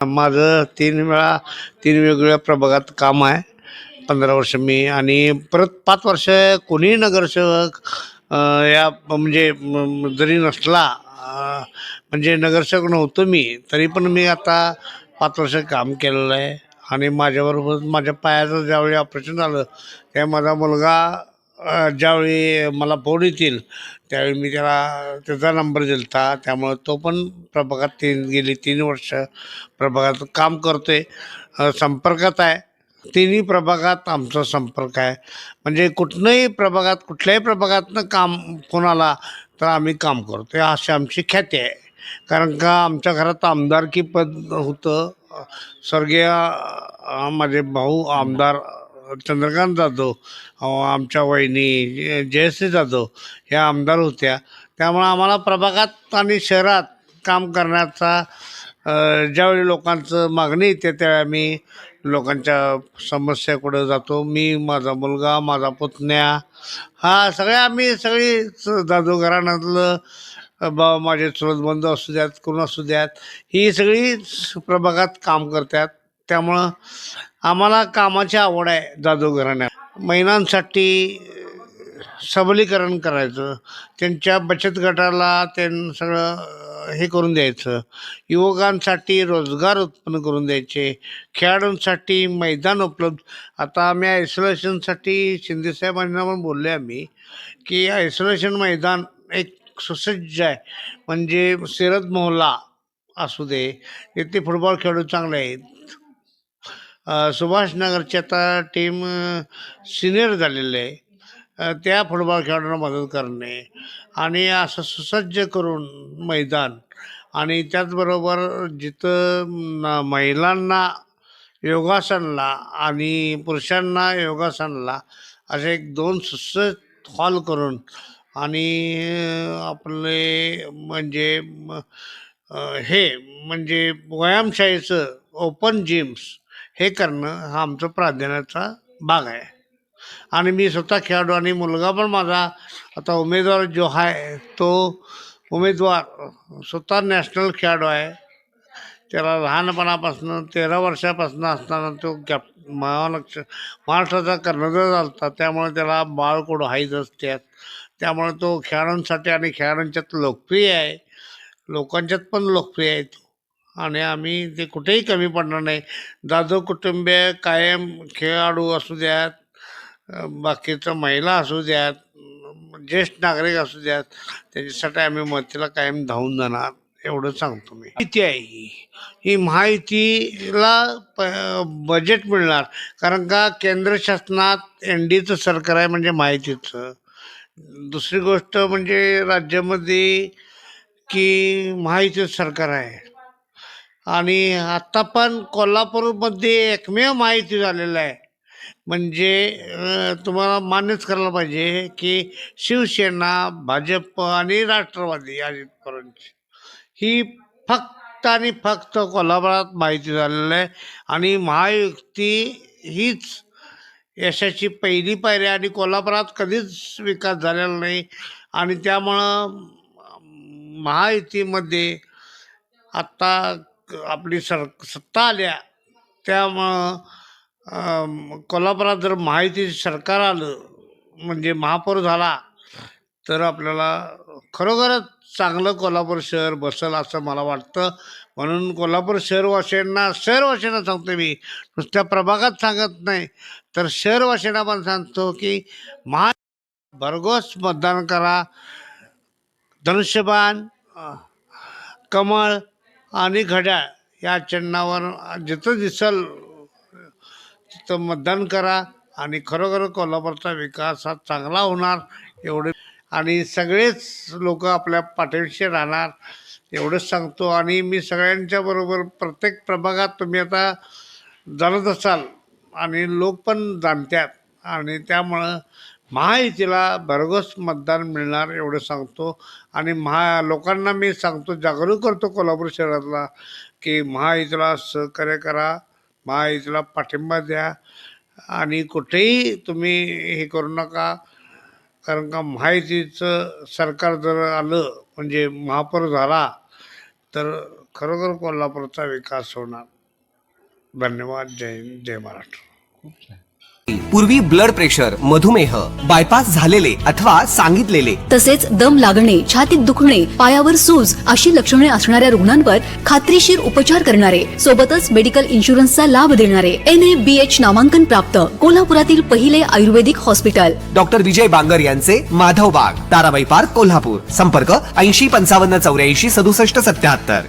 माझं तीन वेळा तीन वेगवेगळ्या प्रभागात काम आहे. पंधरा वर्ष मी आणि परत पाच वर्ष कोणीही नगरसेवक या म्हणजे जरी नसला म्हणजे नगरसेवक नव्हतो मी तरी पण मी आता पाच वर्ष काम केलेलं आहे. आणि माझ्याबरोबर माझ्या पायाचं ज्यावेळी ऑपरेशन झालं त्या माझा मुलगा ज्यावेळी मला फोन येतील त्यावेळी मी त्याला त्याचा नंबर दिलता. त्यामुळं तो पण प्रभागात तीन गेली तीन वर्ष प्रभागात काम करतोय. संपर्कात आहे. तिन्ही प्रभागात आमचा संपर्क आहे. म्हणजे कुठनंही प्रभागात कुठल्याही प्रभागातनं काम कोणाला तर आम्ही काम करतो अशी आमची ख्याती आहे. कारण का आमच्या घरात आमदारकी पद होतं स्वर्गीय माझे भाऊ आमदार चंद्रकांत जाधव आमच्या वहिनी जयश्री जाधव ह्या आमदार होत्या. त्यामुळं आम्हाला प्रभागात आणि शहरात काम करण्याचा ज्यावेळी लोकांचं मागणी येते त्यावेळी आम्ही लोकांच्या समस्याकडे जातो. मी माझा मुलगा माझा पुतण्या हा सगळ्या आम्ही सगळी जाधव घराण्यातलं बाबा बा माझे चुलत बंधू असू द्यात कोण असू द्यात ही सगळी प्रभागात काम करतात. त्यामुळं आम्हाला कामाची आवड आहे जाधव घराण्यात महिलांसाठी सबलीकरण करायचं त्यांच्या बचत गटाला त्यां सगळं हे करून द्यायचं युवकांसाठी रोजगार उत्पन्न करून द्यायचे खेळाडूंसाठी मैदान उपलब्ध. आता आम्ही आयसोलेशनसाठी शिंदेसाहेबांना पण बोलले आम्ही की आयसोलेशन मैदान एक सुसज्ज आहे. म्हणजे सिरत मोहल्ला असू दे इथे फुटबॉल खेळाडू चांगले आहेत. सुभाषनगरची आता टीम सिनियर झालेली आहे. त्या फुटबॉल खेळाडूंना मदत करणे आणि असं सुसज्ज करून मैदान आणि त्याचबरोबर जिथं महिलांना योगासनला आणि पुरुषांना योगासनला असे एक दोन सुसज्ज हॉल करून आणि आपले म्हणजे हे म्हणजे व्यायामशाळेचं ओपन जिम्स हे करणं हा आमचं प्राधान्याचा भाग आहे. आणि मी स्वतः खेळाडू आणि मुलगा पण माझा आता उमेदवार जो आहे तो उमेदवार स्वतः नॅशनल खेळाडू आहे. त्याला लहानपणापासून तेरा वर्षापासून असताना तो कॅप महालक्ष महाराष्ट्राचा कर्णधार झाला त्यामुळे त्याला बाळकोड हाईज असतात त्यामुळे तो खेळाडूंसाठी आणि खेळाडूंच्यात लोकप्रिय आहे. लोकांच्यात पण लोकप्रिय आहे तो. आणि आम्ही ते कुठेही कमी पडणार नाही. दादो कुटुंबीय कायम खेळाडू असू द्यात बाकीचं महिला असू द्यात ज्येष्ठ नागरिक असू द्यात त्याच्यासाठी आम्ही मतीला कायम धावून जाणार एवढं सांगतो मी. किती आहे ही. ही माहितीला प बजेट मिळणार. कारण का केंद्र शासनात एन डीचं सरकार आहे म्हणजे माहितीचं. दुसरी गोष्ट म्हणजे राज्यामध्ये की माहितीचं सरकार आहे. आणि आत्ता पण कोल्हापूरमध्ये एकमेव माहिती झालेलं आहे. म्हणजे तुम्हाला मान्यच करायला पाहिजे की शिवसेना भाजप आणि राष्ट्रवादी अजित पवारांची ही फक्त आणि फक्त कोल्हापुरात माहिती झालेलं आहे. आणि महायुक्ती हीच यशाची पहिली पायरी आणि कोल्हापुरात कधीच विकास झालेला नाही. आणि त्यामुळं महायुतीमध्ये आत्ता आपली सर सत्ता आल्या त्यामुळं कोल्हापुरात जर माहिती सरकार आलं म्हणजे महापौर झाला तर आपल्याला खरोखरच चांगलं कोल्हापूर शहर बसल असं मला वाटतं. म्हणून कोल्हापूर शहरवासियांना शहरवासियांना सांगतो मी नुसत्या प्रभागात सांगत नाही तर शहरवासियांना पण सांगतो की महा भरघोस मतदान करा. धनुष्यबाण कमळ आणि घड्याळ या चिन्हावर जिथं दिसल तिथं मतदान करा आणि खरोखर कोल्हापूरचा विकास हा चांगला होणार एवढे आणि सगळेच लोक आपल्या पाठीशी राहणार एवढंच सांगतो. आणि मी सगळ्यांच्या बरोबर प्रत्येक प्रभागात तुम्ही आता जाणत असाल आणि लोक पण जाणतात आणि त्यामुळं महायुतीला भरघोस मतदान मिळणार एवढं सांगतो. आणि महा लोकांना मी सांगतो जागरूक करतो कोल्हापूर शहरातला की महायुतीला सहकार्य करा महायुतीला पाठिंबा द्या आणि कुठेही तुम्ही हे करू नका. कारण का महायुतीचं सरकार जर आलं म्हणजे महापौर झाला तर खरोखर कोल्हापूरचा विकास होणार. धन्यवाद. जय हिंद जय महाराष्ट्र. पूर्वी ब्लड प्रेशर मधुमेह बायपास झालेले अथवा सांगितलेले. तसेच दम लागणे छातीत दुखणे पायावर सूज अशी लक्षणे असणाऱ्या रुग्णांवर खात्रीशीर उपचार करणारे सोबतच मेडिकल इन्शुरन्सचा लाभ देणारे एन ए बी एच नामांकन प्राप्त कोल्हापुरातील पहिले आयुर्वेदिक हॉस्पिटल डॉक्टर विजय बांगर यांचे माधव बाग ताराबाई पार्क कोल्हापूर. संपर्क ऐंशी पंचावन्न चौऱ्याऐंशी सदुसष्ट सत्याहत्तर.